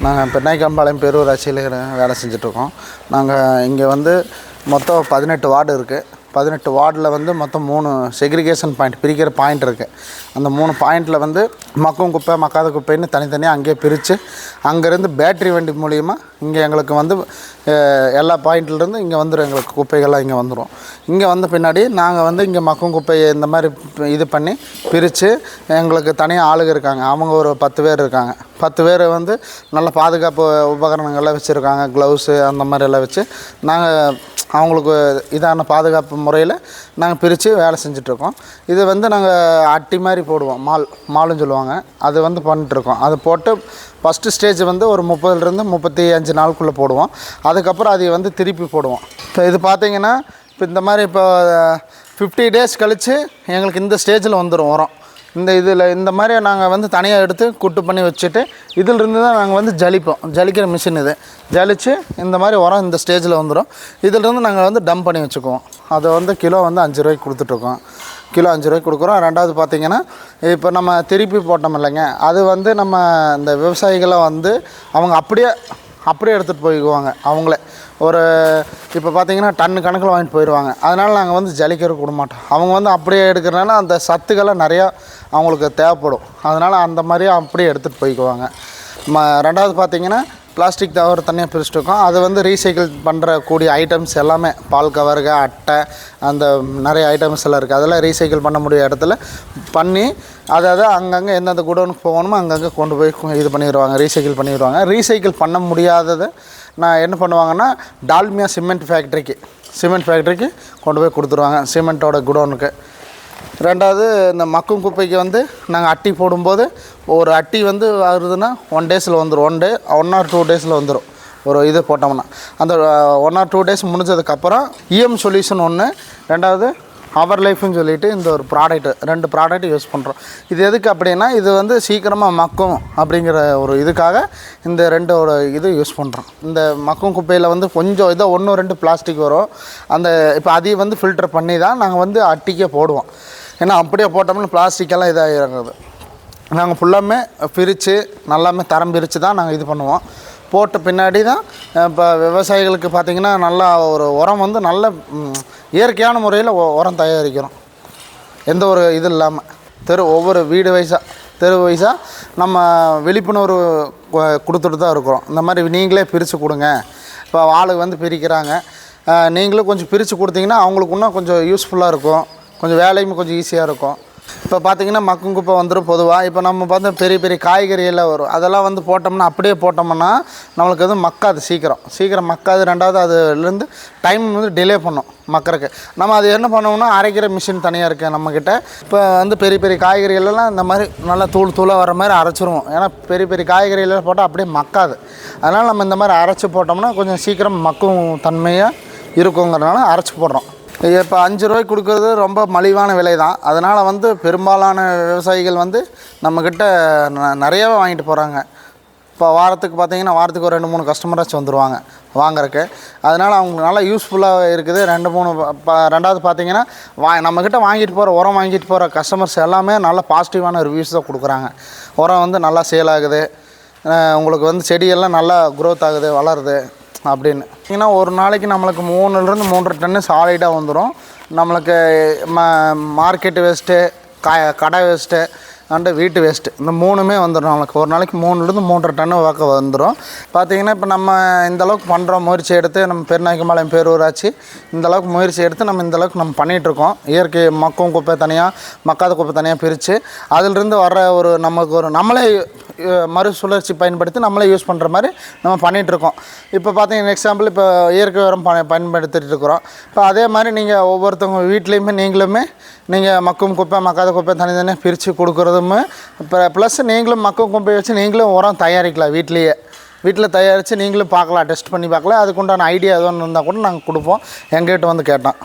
நாங்கள் பெண்ணாய்க்கம்பாளையம் பேரூராட்சியில் வேலை செஞ்சிட்ருக்கோம் நாங்கள் இங்கே வந்து மொத்தம் பதினெட்டு வார்டு இருக்குது பதினெட்டு வார்டில் வந்து மொத்தம் மூணு செக்ரிகேஷன் பாயிண்ட் பிரிக்கிற பாயிண்ட் இருக்குது அந்த மூணு பாயிண்டில் வந்து மக்கும் குப்பை மக்காத குப்பைன்னு தனித்தனியாக அங்கேயே பிரித்து அங்கேருந்து பேட்டரி வண்டி மூலிமா இங்கே எங்களுக்கு வந்து எல்லா பாயிண்ட்லேருந்து இங்கே வந்துடும் எங்களுக்கு குப்பைகள்லாம் இங்கே வந்துடும் இங்கே வந்த பின்னாடி நாங்கள் வந்து இங்கே மக்கும் குப்பையை இந்த மாதிரி இது பண்ணி பிரித்து எங்களுக்கு தனியாக ஆளுங்க இருக்காங்க. அவங்க ஒரு பத்து பேர் இருக்காங்க. பத்து பேர் வந்து நல்ல பாதுகாப்பு உபகரணங்கள்லாம் வச்சுருக்காங்க. க்ளவுஸு அந்த மாதிரி எல்லாம் வச்சு நாங்கள் அவங்களுக்கு இதான பாதுகாப்பு முறையில் நாங்கள் பிரித்து வேலை செஞ்சிட்ருக்கோம். இது வந்து நாங்கள் அட்டி மாதிரி போடுவோம். மால் மாலுன்னு சொல்லுவாங்க. அது வந்து பண்ணிட்டுருக்கோம் அது போட்டு ஃபஸ்ட்டு ஸ்டேஜ் வந்து ஒரு முப்பதுலேருந்து முப்பத்தி அஞ்சு நாளுக்குள்ளே போடுவோம். அதுக்கப்புறம் அதை வந்து திருப்பி போடுவோம். இப்போ இது பார்த்தீங்கன்னா இப்போ இந்த மாதிரி இப்போ ஃபிஃப்டி டேஸ் கழித்து எங்களுக்கு இந்த ஸ்டேஜில் வந்துடும் உரம். இந்த இதில் இந்த மாதிரி நாங்கள் வந்து தனியாக எடுத்து குட்டு பண்ணி வச்சுட்டு இதிலிருந்து தான் நாங்கள் வந்து ஜலிப்போம். ஜலிக்கிற மிஷின் இது. ஜலித்து இந்த மாதிரி உரம் இந்த ஸ்டேஜில் வந்துடும் இதிலிருந்து நாங்கள் வந்து டம்ப் பண்ணி வச்சுக்குவோம். அதை வந்து கிலோ வந்து அஞ்சு ரூபாய்க்கு கொடுத்துட்ருக்கோம். கிலோ அஞ்சு ரூபாய்க்கு கொடுக்குறோம். ரெண்டாவது பார்த்திங்கன்னா இப்போ நம்ம திருப்பி போட்டோம் இல்லைங்க. அது வந்து நம்ம இந்த விவசாயிகளை வந்து அவங்க அப்படியே அப்படியே எடுத்துகிட்டு போய்க்குவாங்க. அவங்களே. ஒரு இப்போ பார்த்தீங்கன்னா டன்னு கணக்கில் வாங்கிட்டு போயிடுவாங்க அதனால் நாங்கள் வந்து ஜலிக்கிற விட மாட்டோம். அவங்க வந்து அப்படியே எடுக்கிறனால அந்த சத்துக்கள்லாம் நிறையா அவங்களுக்கு தேவைப்படும். அதனால் அந்த மாதிரியே அப்படியே எடுத்துகிட்டு போய்க்குவாங்க. ம ரெண்டாவது பார்த்திங்கன்னா பிளாஸ்டிக் தவிர தனியாக பிரிச்சுட்டு இருக்கோம். அது வந்து ரீசைக்கிள் பண்ணுற கூடிய ஐட்டம்ஸ் எல்லாமே பால் கவருக அட்டை அந்த நிறைய ஐட்டம்ஸ் எல்லாம் இருக்குது அதெல்லாம் ரீசைக்கிள் பண்ண முடிய இடத்துல பண்ணி அதாவது அங்கங்கே எந்தெந்த குடோனுக்கு போகணுமோ அங்கங்கே கொண்டு போய் இது பண்ணிடுவாங்க ரீசைக்கிள் பண்ணிடுவாங்க ரீசைக்கிள் பண்ண முடியாதது நான் என்ன பண்ணுவாங்கன்னா டால்மியா சிமெண்ட் ஃபேக்ட்ரிக்கு சிமெண்ட் ஃபேக்ட்ரிக்கு கொண்டு போய் கொடுத்துருவாங்க சிமெண்ட்டோட குடோனுக்கு. ரெண்டாவது இந்த மக்கும் குப்பைக்கு வந்து நாங்கள் அட்டி போடும்போது ஒரு அட்டி வந்து வருதுன்னா ஒன் டேஸில் வந்துடும் one day one or two டேஸில் வந்துடும் ஒரு இது போட்டோம்னா. அந்த ஒன் ஆர் டூ டேஸ் முடிஞ்சதுக்கப்புறம் இஎம் சொல்யூஷன் ஒன்று ரெண்டாவது அவர் லைஃப்னு சொல்லிட்டு இந்த ஒரு ப்ராடக்ட் ரெண்டு ப்ராடக்ட் யூஸ் பண்ணுறோம் இது எதுக்கு அப்படின்னா இது வந்து சீக்கிரமாக மக்கும் அப்படிங்கிற ஒரு இதுக்காக இந்த ரெண்டோட இது யூஸ் பண்ணுறோம் இந்த மக்கும் குப்பையில் வந்து கொஞ்சம் இதோ ஒன்று ரெண்டு பிளாஸ்டிக் வரும். அந்த இப்போ அதையும் வந்து ஃபில்டர் பண்ணி தான் நாங்கள் வந்து அட்டிக்கே போடுவோம். ஏன்னா அப்படியே போட்டோம்னா பிளாஸ்டிக்கெல்லாம் இதாக இறங்குது நாங்கள் ஃபுல்லாமே பிரித்து நல்லாமே தரம் பிரித்து தான் நாங்கள் இது பண்ணுவோம். போட்ட பின்னாடி தான் இப்போ விவசாயிகளுக்கு பார்த்திங்கன்னா நல்லா ஒரு உரம் வந்து நல்ல இயற்கையான முறையில் உரம் தயாரிக்கிறோம். எந்த ஒரு இது இல்லாமல் தெரு ஒவ்வொரு வீடு வைஸாக தெரு வைஸாக நம்ம விழிப்புணர்வு கொடுத்துட்டு தான் இருக்கிறோம். இந்த மாதிரி நீங்களே பிரித்து கொடுங்க. இப்போ ஆளுக்கு வந்து பிரிக்கிறாங்க. நீங்களும் கொஞ்சம் பிரித்து கொடுத்தீங்கன்னா அவங்களுக்கு இன்னும் கொஞ்சம் யூஸ்ஃபுல்லாக இருக்கும். கொஞ்சம் வேலையும் கொஞ்சம் ஈஸியாக இருக்கும். இப்போ பார்த்தீங்கன்னா மக்கும் குப்பை வந்துடும் பொதுவாக. இப்போ நம்ம பார்த்தா பெரிய பெரிய காய்கறியெல்லாம் வரும். அதெல்லாம் வந்து போட்டோம்னா அப்படியே போட்டோம்னா நம்மளுக்கு வந்து மக்காது சீக்கிரம். சீக்கிரம் மக்காது. ரெண்டாவது அதுலேருந்து டைம் வந்து டிலே பண்ணும் மக்கறக்கு நம்ம அது என்ன பண்ணுவோம்னா அரைக்கிற மிஷின் தனியாக இருக்குது நம்மக்கிட்ட இப்போ வந்து பெரிய பெரிய காய்கறிகள் எல்லாம் இந்த மாதிரி நல்லா தூள் தூளாக வர மாதிரி அரைச்சிருவோம். ஏன்னா பெரிய பெரிய காய்கறிகள்லாம் போட்டால் அப்படியே மக்காது. அதனால் நம்ம இந்த மாதிரி அரைச்சி போட்டோம்னா கொஞ்சம் சீக்கிரம் மக்கும் தன்மையாக இருக்குங்கிறனால அரைச்சி போடுறோம். இப்போ அஞ்சு ரூபாய்க்கு கொடுக்குறது ரொம்ப மலிவான விலை தான் அதனால் வந்து பெரும்பாலான விவசாயிகள் வந்து நம்மக்கிட்ட ந- வாங்கிட்டு போகிறாங்க இப்போ வாரத்துக்கு பார்த்தீங்கன்னா வாரத்துக்கு ஒரு ரெண்டு மூணு கஸ்டமராச்சும் வந்துடுவாங்க வாங்குறக்கு. அதனால் அவங்களுக்கு நல்லா யூஸ்ஃபுல்லாக இருக்குது. ரெண்டு மூணு ப- ரெண்டாவது பார்த்தீங்கன்னா வா நம்மக்கிட்ட வாங்கிட்டு போகிற உரம் வாங்கிட்டு போகிற கஸ்டமர்ஸ் எல்லாமே நல்ல பாசிட்டிவான ரிவ்யூஸ் தான் கொடுக்குறாங்க. உரம் வந்து நல்லா சேல் ஆகுது. உங்களுக்கு வந்து செடியெல்லாம் நல்லா க்ரோத் ஆகுது வளருது. அப்படின்னு. ஏன்னா ஒரு நாளைக்கு நம்மளுக்கு மூணுலேருந்து மூன்றரை டன்னு சாலிடாக வந்துடும் நம்மளுக்கு ம மார்க்கெட்டு வேஸ்ட்டு க கடை வேஸ்ட்டு அண்டு வீட்டு வேஸ்ட்டு இந்த மூணுமே வந்துடும் நம்மளுக்கு. ஒரு நாளைக்கு மூணுலேருந்து மூன்றரை டன்னு வாக்க வந்துடும் பார்த்தீங்கன்னா இப்போ நம்ம இந்த அளவுக்கு பண்ணுறோம் முயற்சி எடுத்து நம்ம பெருநாயக்கம்பாளையம் பேரூராட்சி இந்தளவுக்கு முயற்சி எடுத்து நம்ம இந்த அளவுக்கு நம்ம பண்ணிகிட்ருக்கோம் இயற்கை மக்கும் குப்பை தனியாக மக்காத குப்பை தனியாக பிரித்து அதிலிருந்து வர்ற ஒரு நமக்கு ஒரு நம்மளே மறுசுழற்சி பயன்படுத்தி நம்மளே யூஸ் பண்ணுற மாதிரி நம்ம பண்ணிகிட்டு இருக்கோம் இப்போ பார்த்தீங்கன்னா எக்ஸாம்பிள் இப்போ இயற்கை உரம் ப பயன்படுத்திகிட்டு இருக்கிறோம். இப்போ அதே மாதிரி நீங்கள் ஒவ்வொருத்தவங்க வீட்லேயுமே நீங்களுமே நீங்கள் மக்கும் குப்பை மக்காத குப்பை தனித்தனியாக பிரித்து கொடுக்குறதுமே இப்போ ப்ளஸ் நீங்களும் மக்கும் கொம்பை வச்சு நீங்களும் உரம் தயாரிக்கலாம் வீட்லேயே. வீட்டில் தயாரித்து நீங்களும் பார்க்கலாம் டெஸ்ட் பண்ணி பார்க்கலாம். அதுக்குண்டான ஐடியா எதுவும் இருந்தால் கூட நாங்கள் கொடுப்போம். எங்ககிட்ட வந்து கேட்டோம்